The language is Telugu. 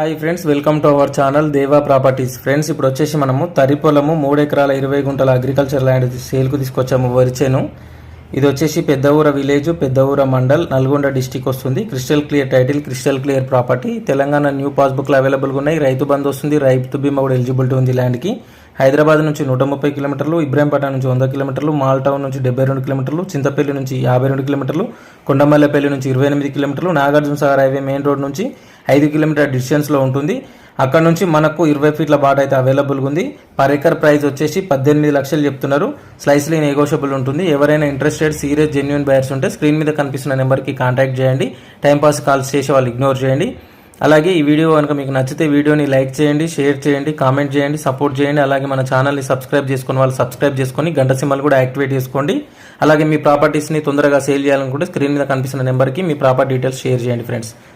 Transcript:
Hi friends welcome to our channel Deva properties. Friends ఇప్పుడు వచ్చేసి మనము తరి పొలము మూడు ఎకరాల ఇరవై గుంటల అగ్రికల్చర్ ల్యాండ్ సేల్కు తీసుకొచ్చాము వరిచేను ఇది వచ్చేసి పెద్ద ఊర విలేజ్ పెద్ద ఊర మండల్ నల్గొండ డిస్టిక్ వస్తుంది. Crystal clear title crystal clear property Telangana new పాస్బుక్లు అవైలబుల్గా ఉన్నాయి. రైతు బంధు వస్తుంది. రైతు బీమా కూడా ఎలిజిబిలిటీ ఉంది ల్యాండ్కి హైదరాబాద్ నుంచి నూట ముప్పై కిలోమీటర్లు ఇబ్రాహీంపట్నం నుంచి వంద కిలోమీటర్లు మాల్ టౌన్ నుంచి డెబ్బై రెండు కిలోమీటర్లు చింతపల్లి నుంచి యాభై రెండు కిలోమీటర్లు కొండమల్లపల్లి నుంచి ఇరవై ఎనిమిది కిలోమీటర్లు Nagarjuna Sagar highway main road నుంచి ఐదు కిలోమీటర్ డిస్టెన్స్లో ఉంటుంది. అక్కడ నుంచి మనకు ఇరవై ఫీట్ల బాట అయితే అవైలబుల్గా ఉంది. పర్ ఎకర్ ప్రైస్ వచ్చేసి పద్దెనిమిది లక్షలు చెప్తున్నారు. స్లైస్లీ నెగోషియబుల్ ఉంటుంది. ఎవరైనా ఇంట్రెస్టెడ్ సీరియస్ జెన్యున్ బయర్స్ ఉంటే స్క్రీన్ మీద కనిపిస్తున్న నెంబర్కి కాంటాక్ట్ చేయండి. టైంపాస్ కాల్స్ చేసి వాళ్ళు ఇగ్నోర్ చేయండి. అలాగే ఈ వీడియో కనుక మీకు నచ్చితే వీడియోని లైక్ చేయండి షేర్ చేయండి కామెంట్ చేయండి సపోర్ట్ చేయండి. అలాగే మన ఛానల్ని సబ్స్క్రైబ్ చేసుకుని వాళ్ళు సబ్స్క్రైబ్ చేసుకొని గంట సింబల్ కూడా యాక్టివేట్ చేసుకోండి. అలాగే మీ ప్రాపర్టీస్ని తొందరగా సేల్ చేయాలనుకుంటే స్క్రీన్ మీద కనిపిస్తున్న నెంబర్కి మీ ప్రాపర్టీ డీటెయిల్స్ షేర్ చేయండి friends